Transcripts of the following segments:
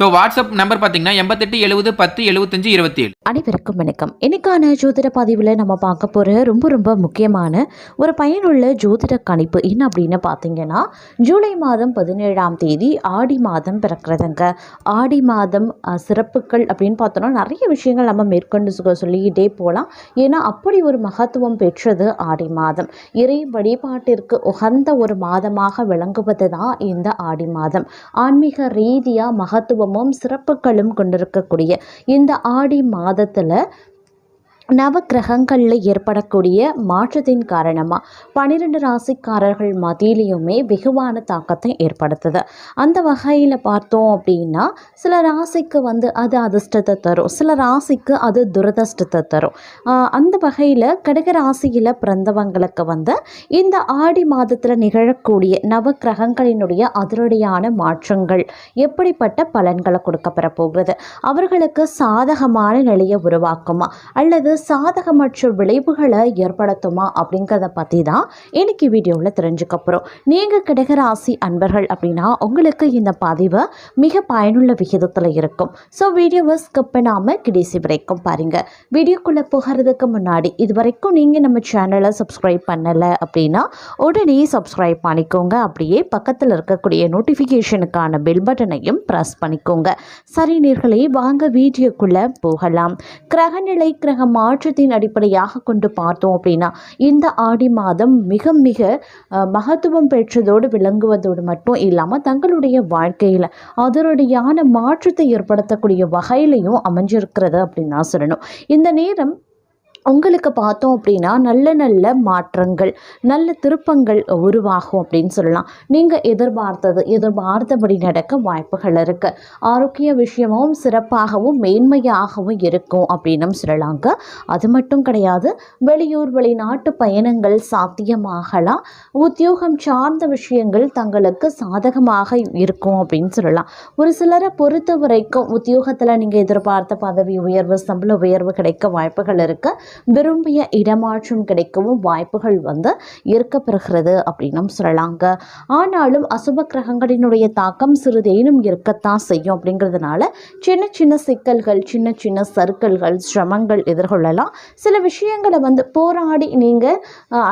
So WhatsApp number பார்த்தீங்கன்னா எண்பத்தெட்டு எழுபது பத்து எழுபத்தஞ்சு இருபத்தி ஏழு அனைவருக்கும் வணக்கம். இன்னைக்கான ஜோதிட பதிவில் நம்ம பார்க்க போகிற ரொம்ப ரொம்ப முக்கியமான ஒரு பயனுள்ள ஜோதிட கணிப்பு என்ன அப்படின்னு பார்த்தீங்கன்னா ஜூலை மாதம் பதினேழாம் தேதி ஆடி மாதம் பிறக்கிறதுங்க. ஆடி மாதம் சிறப்புகள் அப்படின்னு பார்த்தோன்னா நிறைய விஷயங்கள் நம்ம மேற்கொண்டு சொல்லிக்கிட்டே போகலாம் ஏன்னா அப்படி ஒரு மகத்துவம் பெற்றது ஆடி மாதம். இறை வழிபாட்டிற்கு உகந்த ஒரு மாதமாக விளங்குவது தான் இந்த ஆடி மாதம். ஆன்மீக ரீதியாக மகத்துவம் சிறப்புகளும் கொண்டிருக்கக்கூடிய இந்த ஆடி மாதத்தில் நவக்கிரகங்களில் ஏற்படக்கூடிய மாற்றத்தின் காரணமாக பன்னிரெண்டு ராசிக்காரர்கள் மத்தியிலையுமே வெகுவான தாக்கத்தை ஏற்படுத்துது. அந்த வகையில் பார்த்தோம் அப்படின்னா சில ராசிக்கு வந்து அது அதிர்ஷ்டத்தை தரும் சில ராசிக்கு அது துரதிர்ஷ்டத்தை தரும். அந்த வகையில் கடக ராசியில் பிறந்தவங்களுக்கு வந்து இந்த ஆடி மாதத்தில் நிகழக்கூடிய நவக்கிரகங்களினுடைய அதிரடியான மாற்றங்கள் எப்படிப்பட்ட பலன்களை கொடுக்கப்பெற போகிறது அவர்களுக்கு சாதகமான நிலையை உருவாக்குமா? அல்லது சாதகமற்ற விளைவுகளை ஏற்படுத்துமா அப்படிங்கிறத பற்றி தான் இன்னைக்கு வீடியோவில் தெரிஞ்சுக்க போகிறோம் நீங்கள் கடகராசி அன்பர்கள் அப்படின்னா உங்களுக்கு இந்த பதிவு மிக பயனுள்ள விகிதத்தில் இருக்கும். ஸோ வீடியோவை ஸ்கிப் பண்ணாமல் கடைசி வரைக்கும் பாருங்கள் வீடியோக்குள்ளே போகிறதுக்கு முன்னாடி இது வரைக்கும் நீங்கள் நம்ம சேனலை சப்ஸ்கிரைப் பண்ணலை அப்படின்னா உடனே சப்ஸ்கிரைப் பண்ணிக்கோங்க. அப்படியே பக்கத்தில் இருக்கக்கூடிய நோட்டிஃபிகேஷனுக்கான பெல் பட்டனையும் ப்ரெஸ் பண்ணிக்கோங்க. சரி நேர்களே வாங்க வீடியோக்குள்ளே போகலாம். கிரகநிலை கிரகமாக மாற்றத்தின் அடிப்படையாக கொண்டு பார்த்தோம் அப்படின்னா இந்த ஆடி மாதம் மிக மிக மகத்துவம் பெற்றதோடு விளங்குவதோடு மட்டும் இல்லாமல் தங்களுடைய வாழ்க்கையில் அதனுடையான மாற்றத்தை ஏற்படுத்தக்கூடிய வகையிலையும் அமைஞ்சிருக்கிறது அப்படின்னு தான் சொல்லணும். இந்த நேரம் உங்களுக்கு பார்த்தோம் அப்படின்னா நல்ல நல்ல மாற்றங்கள் நல்ல திருப்பங்கள் உருவாகும் அப்படின்னு சொல்லலாம். நீங்கள் எதிர்பார்த்தது எதிர்பார்த்தபடி நடக்க வாய்ப்புகள் இருக்குது ஆரோக்கிய விஷயமும் சிறப்பாகவும் மேன்மையாகவும் இருக்கும் அப்படின்னும் சொல்லலாங்க. அது மட்டும் கிடையாது வெளியூர் வெளிநாட்டு பயணங்கள் சாத்தியமாகலாம். உத்தியோகம் சார்ந்த விஷயங்கள் தங்களுக்கு சாதகமாக இருக்கும் அப்படின்னு சொல்லலாம். ஒரு சிலரை பொறுத்த வரைக்கும் உத்தியோகத்தில் நீங்கள் எதிர்பார்த்த பதவி உயர்வு சம்பள உயர்வு கிடைக்க வாய்ப்புகள் இருக்குது விரும்பிய இடமாற்றம் கிடைக்கவும் வாய்ப்புகள் வந்து இருக்கப்பெறுகிறது அப்படின்னும் சொல்லலாங்க. ஆனாலும் அசுப கிரகங்களினுடைய தாக்கம் சிறிதேனும் இருக்கத்தான் செய்யும் அப்படிங்கிறதுனால சின்ன சின்ன சிக்கல்கள் சின்ன சின்ன சர்க்கல்கள் சிரமங்கள் எதிர்கொள்ளலாம். சில விஷயங்களை வந்து போராடி நீங்கள்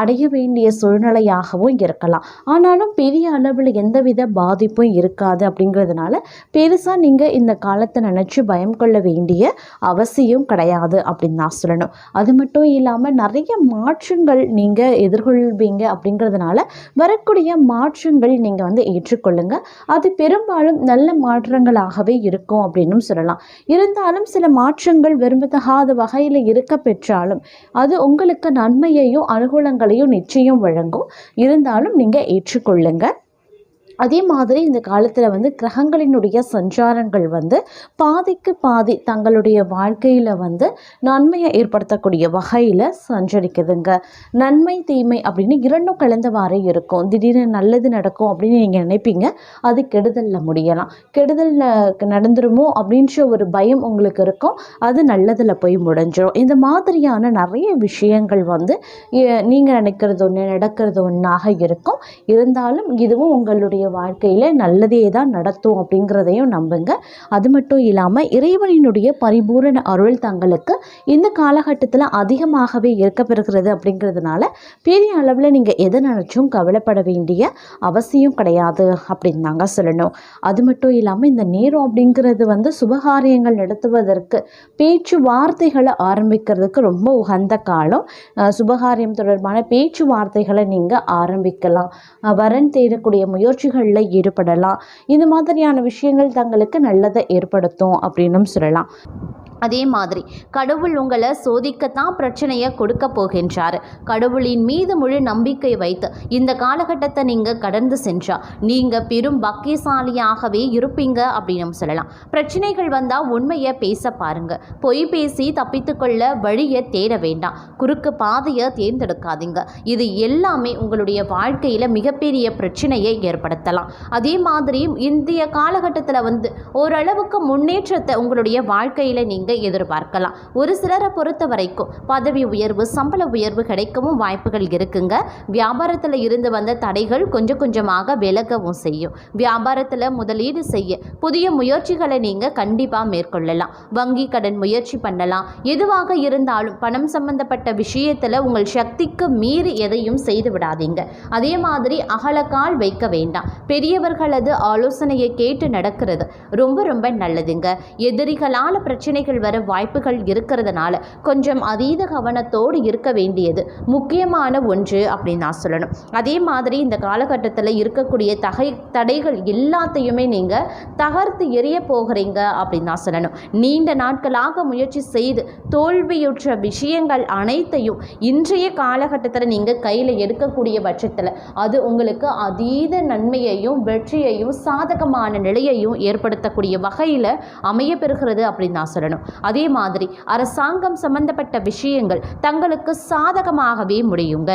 அடைய வேண்டிய சூழ்நிலையாகவும் இருக்கலாம். ஆனாலும் பெரிய அளவில் எந்தவித பாதிப்பும் இருக்காது அப்படிங்கிறதுனால பெருசாக நீங்கள் இந்த காலத்தை நினச்சி பயம் கொள்ள வேண்டிய அவசியம் கிடையாது அப்படின்னு நான் சொல்லணும். அது அது மட்டும் இல்லாமல் நிறைய மாற்றங்கள் நீங்கள் எதிர்கொள்வீங்க அப்படிங்கிறதுனால வரக்கூடிய மாற்றங்கள் நீங்கள் வந்து ஏற்றுக்கொள்ளுங்க. அது பெரும்பாலும் நல்ல மாற்றங்களாகவே இருக்கும் அப்படின்னும் சொல்லலாம். இருந்தாலும் சில மாற்றங்கள் விரும்பத்தகாத வகையில் இருக்க பெற்றாலும் அது உங்களுக்கு நன்மையையும் அனுகூலங்களையும் நிச்சயம் வழங்கும். இருந்தாலும் நீங்கள் ஏற்றுக்கொள்ளுங்கள் அதே மாதிரி இந்த காலத்தில் வந்து கிரகங்களினுடைய சஞ்சாரங்கள் வந்து பாதிக்கு பாதி தங்களுடைய வாழ்க்கையில் வந்து நன்மையை ஏற்படுத்தக்கூடிய வகையில் சஞ்சரிக்குதுங்க. நன்மை தீமை அப்படின்னு இரண்டும் கலந்தவாறே இருக்கும். திடீர்னு நல்லது நடக்கும் அப்படின்னு நீங்கள் நினைப்பீங்க. அது கெடுதலில் முடியலாம். கெடுதலில் நடந்துருமோ அப்படின்ற ஒரு பயம் உங்களுக்கு இருக்கும். அது நல்லதில் போய் முடிஞ்சிடும் இந்த மாதிரியான நிறைய விஷயங்கள் வந்து நீங்கள் நினைக்கிறது ஒன்று நடக்கிறது ஒன்றாக இருக்கும். இருந்தாலும் இதுவும் உங்களுடைய வாழ்க்கையில் நல்லதே தான் நடத்தும் அப்படிங்கிறதையும் நம்புங்க. அது மட்டும் இல்லாமல் இறைவனினுடைய பரிபூரண அருள் தங்களுக்கு இந்த காலகட்டத்தில் அதிகமாகவே இருக்கப்பெறுகிறது அப்படிங்கிறதுனால பெரிய அளவில் நீங்கள் எதை நினச்சும் கவலைப்பட வேண்டிய அவசியம் கிடையாது அப்படின்னு தாங்க சொல்லணும். அது மட்டும் இல்லாமல் இந்த நேரம் அப்படிங்கிறது வந்து சுபகாரியங்கள் நடத்துவதற்கு பேச்சு வார்த்தைகளை ஆரம்பிக்கிறதுக்கு ரொம்ப உகந்த காலம். சுபகாரியம் தொடர்பான பேச்சுவார்த்தைகளை நீங்கள் ஆரம்பிக்கலாம். வரன் தேடக்கூடிய முயற்சிகள் முயற்சிகளில் ஈடுபடலாம். இந்த மாதிரியான விஷயங்கள் தங்களுக்கு நல்லதை ஏற்படுத்தும் அப்படின்னும் சொல்லலாம். அதே மாதிரி கடவுள் உங்களை சோதிக்கத்தான் பிரச்சனையை கொடுக்க போகின்றார். கடவுளின் மீது முழு நம்பிக்கை வைத்து இந்த காலகட்டத்தை நீங்கள் கடந்து சென்றால் நீங்கள் பெரும் பக்கியசாலியாகவே இருப்பீங்க அப்படின்னு சொல்லலாம். பிரச்சனைகள் வந்தால் உண்மையை பேச பாருங்க. பொய் பேசி தப்பித்துக்கொள்ள வழியை தேட வேண்டாம். குறுக்கு பாதையை தேர்ந்தெடுக்காதீங்க. இது எல்லாமே உங்களுடைய வாழ்க்கையில் மிகப்பெரிய பிரச்சனையை ஏற்படுத்தலாம். அதே மாதிரி இந்திய காலகட்டத்தில் வந்து ஓரளவுக்கு முன்னேற்றத்தை உங்களுடைய வாழ்க்கையில் நீங்கள் நீங்க எதிர்பார்க்கலாம். ஒரு சிலரை பொறுத்த வரைக்கும் பதவி உயர்வு சம்பள உயர்வு கிடைக்கவும் வாய்ப்புகள் இருக்குங்க. வியாபாரத்தில் இருந்து வந்த தடைகள் கொஞ்சம் கொஞ்சமாக விலகவும் செய்யும். வியாபாரத்தில் முதலீடு செய்ய புதிய முயற்சிகளை நீங்கள் கண்டிப்பாக மேற்கொள்ளலாம். வங்கி கடன் முயற்சி பண்ணலாம். எதுவாக இருந்தாலும் பணம் சம்பந்தப்பட்ட விஷயத்தில் உங்கள் சக்திக்கு மீறி எதையும் செய்து விடாதீங்க. அதே மாதிரி அகலக்கால் வைக்க வேண்டாம். பெரியவர்களது ஆலோசனையை கேட்டு நடக்கிறது ரொம்ப ரொம்ப நல்லதுங்க. எதிரிகளால் பிரச்சனைகள் வர வாய்ப்புகள் இருக்கிறதுனால கொஞ்சம் அதீத கவனத்தோடு இருக்க வேண்டியது முக்கியமான ஒன்று அப்படின்னு நான் சொல்லணும். அதே மாதிரி இந்த காலகட்டத்தில் இருக்கக்கூடிய தகை தடைகள் எல்லாத்தையுமே நீங்கள் தகர்த்து எரிய போகிறீங்க அப்படின்னு நான் சொல்லணும். நீண்ட நாட்களாக முயற்சி செய்து தோல்வியுற்ற விஷயங்கள் அனைத்தையும் இன்றைய காலகட்டத்தில் நீங்கள் கையில் எடுக்கக்கூடிய பட்சத்தில் அது உங்களுக்கு அதீத நன்மையையும் வெற்றியையும் சாதகமான நிலையையும் ஏற்படுத்தக்கூடிய வகையில் அமைய பெறுகிறது அப்படின்னு நான் சொல்லணும். அதே மாதிரி அரசாங்கம் சம்பந்தப்பட்ட விஷயங்கள் தங்களுக்கு சாதகமாகவே முடியுங்க.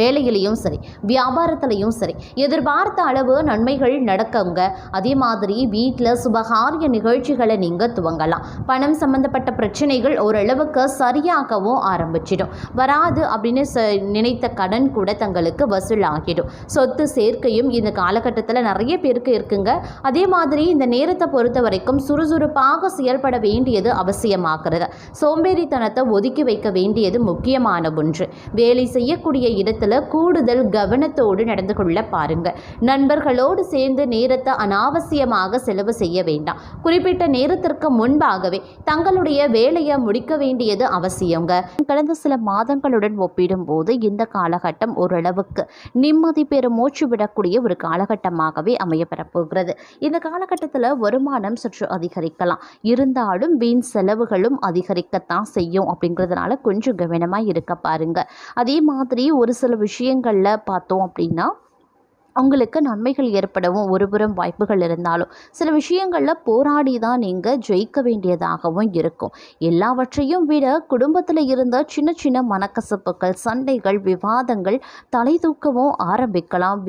வேலையிலையும் சரி வியாபாரத்துலையும் சரி எதிர்பார்த்த அளவு நன்மைகள் நடக்குங்க அதே மாதிரி வீட்டில் சுபகாரிய நிகழ்ச்சிகளை நீங்கள் துவங்கலாம். பணம் சம்பந்தப்பட்ட பிரச்சனைகள் ஓரளவுக்கு சரியாகவும் ஆரம்பிச்சிடும். வராது அப்படின்னு ச நினைத்த கடன் கூட தங்களுக்கு வசூலாகிடும். சொத்து சேர்க்கையும் இந்த காலகட்டத்தில் நிறைய பேருக்கு இருக்குங்க. அதே மாதிரி இந்த நேரத்தை பொறுத்த வரைக்கும் சுறுசுறுப்பாக செயல்பட வேண்டியது அவசியமாகிறது. சோம்பேறித்தனத்தை ஒதுக்கி வைக்க வேண்டியது முக்கியமான ஒன்று. வேலை செய்யக்கூடிய இடத்தில் கூடுதல் கவனத்தோடு நடந்து கொள்ள பாருங்க. நண்பர்களோடு சேர்ந்து நேரத்தை அனாவசியமாக செலவு செய்ய வேண்டாம். குறிப்பிட்ட நேரத்திற்கு முன்பாகவே தங்களுடைய வேலையை முடிக்க வேண்டியது அவசியங்க. கடந்த சில மாதங்களுடன் ஒப்பிடும்போது இந்த காலகட்டம் ஓரளவுக்கு நிம்மதி பெறும் மூச்சு விடக்கூடிய ஒரு காலகட்டமாகவே அமையப்பெறப்போகிறது இந்த காலகட்டத்தில் வருமானம் சற்று அதிகரிக்கலாம். இருந்தாலும் வீண் செலவுகளும் அதிகரிக்கத்தான் செய்யும் அப்படிங்கிறதுனால கொஞ்சம் கவனமாக இருக்க பாருங்க. அதே மாதிரி ஒரு சில விஷயங்களில் பார்த்தோம் அப்படின்னா உங்களுக்கு நன்மைகள் ஏற்படவும் ஒருபுறம் வாய்ப்புகள் இருந்தாலும் சில விஷயங்களில் போராடி தான் நீங்கள் ஜெயிக்க வேண்டியதாகவும் இருக்கும். எல்லாவற்றையும் விட குடும்பத்தில் இருந்த சின்ன சின்ன மனக்கசப்புகள் சண்டைகள் விவாதங்கள் தலை தூக்கவும் ஆரம்பிக்கலாம்.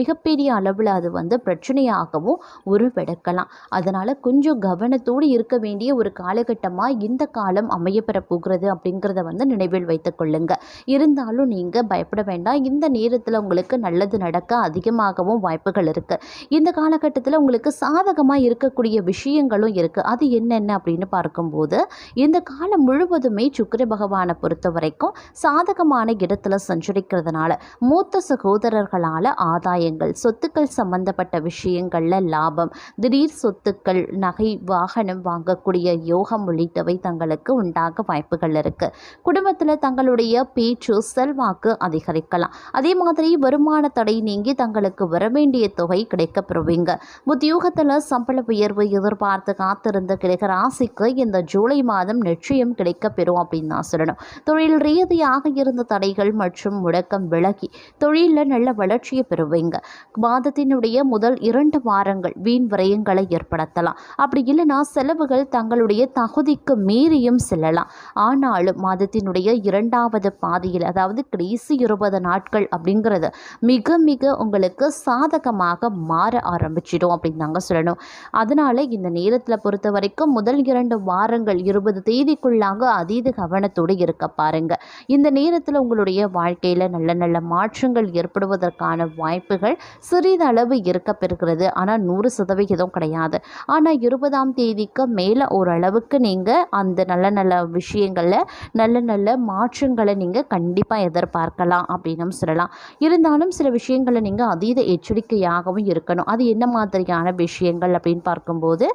மிகப்பெரிய அளவில் அது வந்து பிரச்சனையாகவும் உருவெடுக்கலாம். அதனால் கொஞ்சம் கவனத்தோடு இருக்க வேண்டிய ஒரு காலகட்டமாக இந்த காலம் அமையப்பெற போகிறது அப்படிங்கிறத வந்து நினைவில் வைத்துக்கொள்ளுங்க இருந்தாலும் நீங்கள் பயப்பட வேண்டாம். இந்த நேரத்தில் உங்களுக்கு நல்லது நடக்க அதிகம் அதிகமாகவும் வாய்ப்புகள் இருக்குது இந்த காலகட்டத்தில் உங்களுக்கு சாதகமாக இருக்கக்கூடிய விஷயங்களும் இருக்குது அது என்னென்ன அப்படின்னு பார்க்கும்போது இந்த காலம் முழுவதுமே சுக்கர பகவானை பொறுத்த வரைக்கும் சாதகமான இடத்துல சஞ்சரிக்கிறதுனால மூத்த சகோதரர்களால் ஆதாயங்கள் சொத்துக்கள் சம்பந்தப்பட்ட விஷயங்களில் லாபம் திடீர் சொத்துக்கள் நகை வாகனம் வாங்கக்கூடிய யோகம் உள்ளிட்டவை தங்களுக்கு உண்டாக வாய்ப்புகள் இருக்கு. குடும்பத்தில் தங்களுடைய பேச்சு செல்வாக்கு அதிகரிக்கலாம். அதே மாதிரி வருமான தடை நீங்கி தங்களுக்கு வர வரவேண்டிய தொகை கிடைக்கப்பெறுவீங்க. உத்தியோகத்தில் சம்பள உயர்வு எதிர்பார்த்து காத்திருந்த கிடைக்கிற ராசிக்கு இந்த ஜூலை மாதம் நிச்சயம் கிடைக்கப்பெறும் அப்படின்னு நான் சொல்லணும். தொழில் ரீதியாக இருந்த தடைகள் மற்றும் முடக்கம் விலகி தொழிலில் நல்ல வளர்ச்சியை பெறுவீங்க. மாதத்தினுடைய முதல் இரண்டு வாரங்கள் வீண் விரயங்களை ஏற்படுத்தலாம். அப்படி இல்லைன்னா செலவுகள் தங்களுடைய தகுதிக்கு மீறியும் செல்லலாம். ஆனாலும் மாதத்தினுடைய இரண்டாவது பாதியில் அதாவது கடைசி இருபது நாட்கள் அப்படிங்கிறது மிக மிக உங்களுக்கு சாதகமாக மாற ஆரம்பிச்சிடும் அப்படின்னு தாங்க சொல்லணும். அதனால இந்த நேரத்தில் பொறுத்த வரைக்கும் முதல் இரண்டு வாரங்கள் இருபது தேதிக்குள்ளாக அதீத கவனத்தோடு இருக்க பாருங்க. இந்த நேரத்தில் உங்களுடைய வாழ்க்கையில் நல்ல நல்ல மாற்றங்கள் ஏற்படுவதற்கான வாய்ப்புகள் சிறிதளவு இருக்க பெறுகிறது. ஆனால் நூறு சதவிகிதம் கிடையாது. ஆனால் இருபதாம் தேதிக்கு மேலே ஓரளவுக்கு நீங்கள் அந்த நல்ல நல்ல விஷயங்களில் நல்ல நல்ல மாற்றங்களை நீங்கள் கண்டிப்பாக எதிர்பார்க்கலாம் அப்படின்னு சொல்லலாம். இருந்தாலும் சில விஷயங்களை நீங்கள் அதீத எச்சரிக்கையாகவும் இருக்கணும். அது என்ன மாதிரியான விஷயங்கள் அப்படின்னு பார்க்கும்போது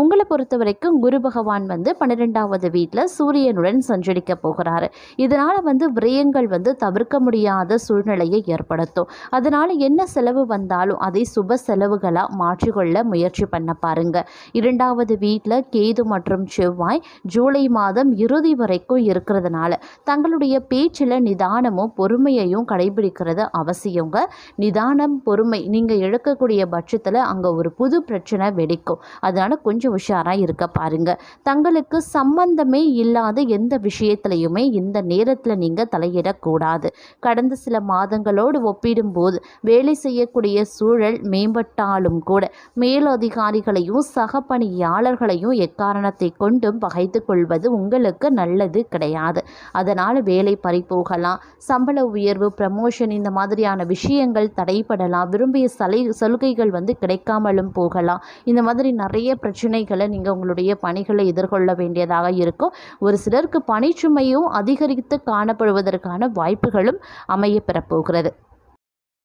உங்களை பொறுத்த வரைக்கும் குரு பகவான் வந்து பன்னிரெண்டாவது வீட்டில் சூரியனுடன் சஞ்சரிக்க போகிறாரு. இதனால் வந்து விரயங்கள் வந்து தவிர்க்க முடியாத சூழ்நிலையை ஏற்படுத்தும். அதனால் என்ன செலவு வந்தாலும் அதை சுப செலவுகளாக மாற்றிக்கொள்ள முயற்சி பண்ண பாருங்க. இரண்டாவது வீட்டில் கேது மற்றும் செவ்வாய் ஜூலை மாதம் இறுதி வரைக்கும் இருக்கிறதுனால தங்களுடைய பேச்சில் நிதானமும் பொறுமையையும் கடைபிடிக்கிறது அவசியங்க. நிதான நிதானம் பொறுமை நீங்கள் இழக்கக்கூடிய பட்சத்தில் அங்கே ஒரு புது பிரச்சனை வெடிக்கும். அதனால் கொஞ்சம் உஷாராக இருக்க பாருங்க. தங்களுக்கு சம்பந்தமே இல்லாத எந்த விஷயத்துலையுமே இந்த நேரத்தில் நீங்கள் தலையிடக்கூடாது. கடந்த சில மாதங்களோடு ஒப்பிடும்போது வேலை செய்யக்கூடிய சூழல் மேம்பட்டாலும் கூட மேலதிகாரிகளையும் சக பணியாளர்களையும் எக்காரணத்தை கொண்டும் பகைத்து கொள்வது உங்களுக்கு நல்லது கிடையாது. அதனால் வேலை பறிப்போகலாம் சம்பள உயர்வு ப்ரமோஷன் இந்த மாதிரியான விஷயங்கள் தடைப்படலாம் விரும்பிய சலை சலுகைகள் வந்து கிடைக்காமலும் போகலாம். இந்த மாதிரி நிறைய பிரச்சனைகளை நீங்கள் உங்களுடைய பணிகளை எதிர்கொள்ள வேண்டியதாக இருக்கும். ஒரு சிலருக்கு பணிச்சுமையும் அதிகரித்து காணப்படுவதற்கான வாய்ப்புகளும் அமைய பெறப்போகிறது